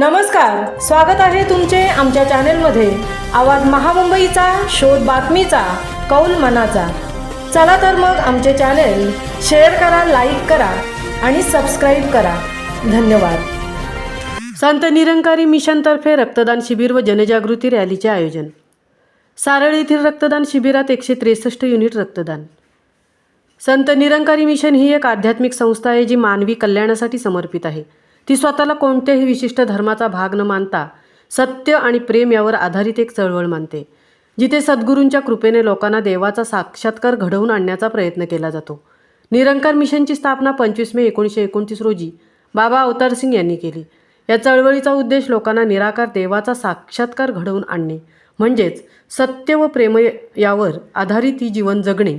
नमस्कार स्वागत आहे तुमचे आमच्या चॅनेलमध्ये. आवाज महामुंबईचा शोध बातमीचा कौल मनाचा. चला तर मग आमचे चॅनेल शेअर करा लाईक करा आणि सबस्क्राईब करा. धन्यवाद. संत निरंकारी मिशनतर्फे रक्तदान शिबिर व जनजागृती रॅलीचे आयोजन. सारळ येथील रक्तदान शिबिरात एकशे त्रेसष्ट युनिट रक्तदान. संत निरंकारी मिशन ही एक आध्यात्मिक संस्था आहे जी मानवी कल्याणासाठी समर्पित आहे. ती स्वतःला कोणत्याही विशिष्ट धर्माचा भाग न मानता सत्य आणि प्रेम यावर आधारित एक चळवळ मानते जिथे सद्गुरूंच्या कृपेने लोकांना देवाचा साक्षात्कार घडवून आणण्याचा प्रयत्न केला जातो. निरंकार मिशनची स्थापना पंचवीस मे एकोणीसशे एकोणतीस रोजी बाबा अवतार सिंग यांनी केली. या चळवळीचा उद्देश लोकांना निराकार देवाचा साक्षात्कार घडवून आणणे म्हणजेच सत्य व प्रेम यावर आधारित ही जीवन जगणे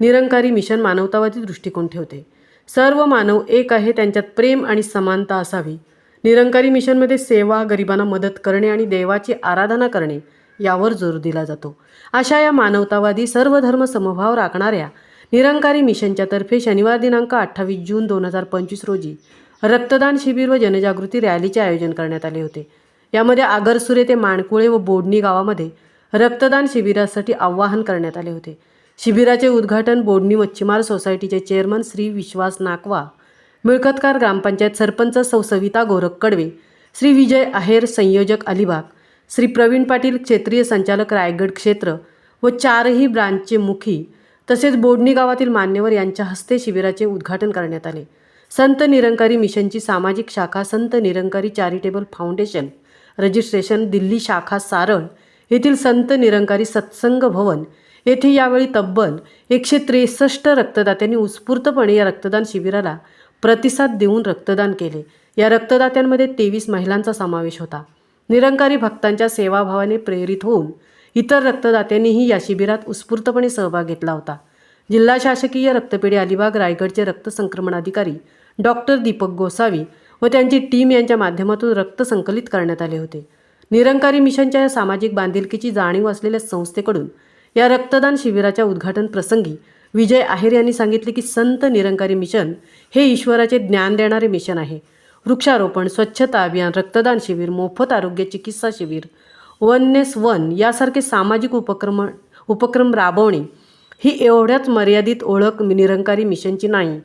निरंकारी मिशन मानवतावादी दृष्टिकोन ठेवते. सर्व मानव एक आहे त्यांच्यात प्रेम आणि समानता असावी. निरंकारी मिशनमध्ये सेवा गरिबांना मदत करणे आणि देवाची आराधना करणे यावर जोर दिला जातो. अशा या मानवतावादी सर्व धर्म समभाव राखणाऱ्या निरंकारी मिशनच्या तर्फे शनिवार दिनांक अठ्ठावीस जून दोन हजार पंचवीस रोजी रक्तदान शिबिर व जनजागृती रॅलीचे आयोजन करण्यात आले होते. यामध्ये आगरसुरे ते माणकुळे व बोडणी गावामध्ये रक्तदान शिबिरासाठी आवाहन करण्यात आले होते. शिबिराचे उद्घाटन बोडणी मच्छीमार सोसायटीचे चेअरमन श्री विश्वास नाकवा मिळकतकार ग्रामपंचायत सरपंच सौ सविता गोरख कडवे श्री विजय आहेर संयोजक अलिबाग श्री प्रवीण पाटील क्षेत्रीय संचालक रायगड क्षेत्र व चारही ब्रांचचे मुखी तसेच बोडणी गावातील मान्यवर यांच्या हस्ते शिबिराचे उद्घाटन करण्यात आले. संत निरंकारी मिशनची सामाजिक शाखा Sant Nirankari Charitable Foundation registration Delhi शाखा सारण येथील संत निरंकारी सत्संग भवन येथे यावेळी तब्बल एकशे त्रेसष्ट रक्तदात्यांनी उत्स्फूर्तपणे या रक्तदान शिबिराला प्रतिसाद देऊन रक्तदान केले. या रक्तदात्यांमध्ये तेवीस महिलांचा समावेश होता. निरंकारी भक्तांच्या सेवाभावाने प्रेरित होऊन इतर रक्तदात्यांनीही या शिबिरात उत्स्फूर्तपणे सहभाग घेतला होता. जिल्हा शासकीय रक्तपेढी अलिबाग रायगडचे रक्त अधिकारी डॉक्टर दीपक गोसावी व त्यांची टीम यांच्या माध्यमातून रक्त संकलित करण्यात आले होते. निरंकारी मिशनच्या या सामाजिक बांधिलकीची जाणीव असलेल्या संस्थेकडून या रक्तदान शिबिराच्या उद्घाटन प्रसंगी विजय आहेर यांनी सांगितले की संत निरंकारी मिशन हे ईश्वराचे ज्ञान देणारे मिशन आहे. वृक्षारोपण स्वच्छता अभियान रक्तदान शिबिर मोफत आरोग्य चिकित्सा शिबिर वननेस वन यासारखे सामाजिक उपक्रम उपक्रम राबवणे ही एवढ्याच मर्यादित ओळख निरंकारी मिशनची नाही.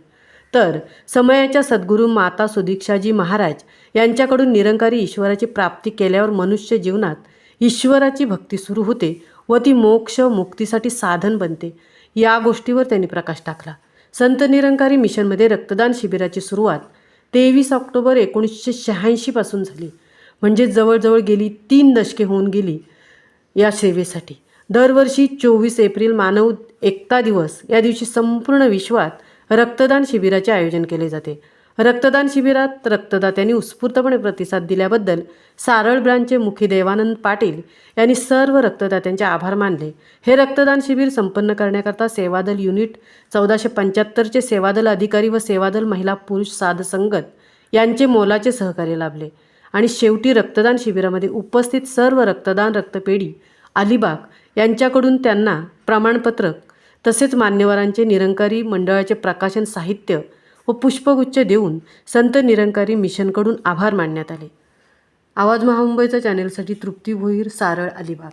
तर समयाच्या सद्गुरू माता सुदीक्षाजी महाराज यांच्याकडून निरंकारी ईश्वराची प्राप्ती केल्यावर मनुष्य जीवनात ईश्वराची भक्ती सुरू होते. व ती मोक्ष मुक्तीसाठी साधन बनते. या गोष्टीवर त्यांनी प्रकाश टाकला. संत निरंकारी मिशनमध्ये रक्तदान शिबिराची सुरुवात तेवीस ऑक्टोबर एकोणीसशे शहाऐंशीपासून झाली. म्हणजे जवळजवळ गेली तीन दशके होऊन गेली या सेवेसाठी. दरवर्षी चोवीस एप्रिल मानव एकता दिवस या दिवशी संपूर्ण विश्वात रक्तदान शिबिराचे आयोजन केले जाते. रक्तदान शिबिरात रक्तदात्यांनी उत्स्फूर्तपणे प्रतिसाद दिल्याबद्दल सारळ ब्रांचचे मुखी देवानंद पाटील यांनी सर्व रक्तदात्यांचे आभार मानले. हे रक्तदान शिबिर संपन्न करण्याकरता सेवादल युनिट चौदाशे पंच्याहत्तरचे सेवादल अधिकारी व सेवादल महिला पुरुष साधसंगत यांचे मोलाचे सहकार्य लाभले. आणि शेवटी रक्तदान शिबिरामध्ये उपस्थित सर्व रक्तदान रक्तपेढी अलिबाग यांच्याकडून त्यांना प्रमाणपत्रक तसेच मान्यवरांचे निरंकारी मंडळाचे प्रकाशन साहित्य व पुष्पगुच्छ देऊन संत निरंकारी मिशनकडून आभार मानण्यात आले. आवाज महामुंबईचा चॅनेलसाठी तृप्ती भोईर सारळ अलिबाग.